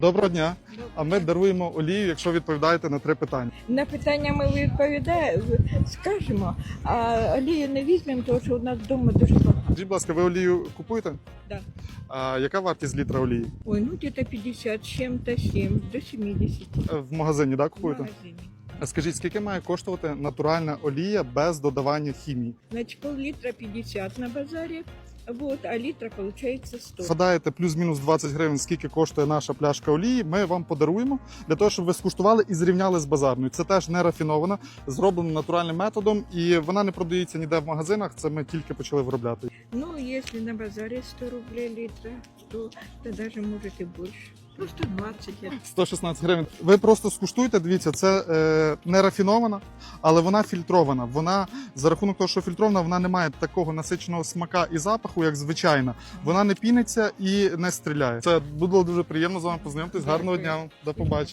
Доброго дня. А ми даруємо олію, якщо відповідаєте на три питання. На питання ми відповідаємо, скажемо, а олію не візьмемо, тому що у нас вдома дуже багато. Скажіть, будь ласка, ви олію купуєте? Да. А яка вартість літра олії? Ой, ну где-то 50, с чем-то 7, до 70 Е, В магазині, да, в купуєте? магазине. А Скажіть, скільки має коштувати натуральна олія без додавання хімії? Значит, пол-литра 50 на базаре, вот, а литра получается 100. Згадаєте плюс-мінус 20 гривень, скільки коштує наша пляшка олії. Ми вам подаруємо для того, щоб ви скуштували і зрівняли з базарною. Це теж не рафінована, зроблена натуральним методом, і вона не продається ніде в магазинах. Це ми тільки почали виробляти. Ну, если на базаре 100 рублей литра, то, даже может и больше. Ну, 120 є. 116 гривень. Ви просто скуштуйте. Дивіться, це е, не рафінована, але вона фільтрована. Вона за рахунок того, що фільтрована, вона не має такого насиченого смака і запаху, як звичайна. Вона не піниться і не стріляє. Це було дуже приємно з вами познайомитись. Гарного дня. До побачення.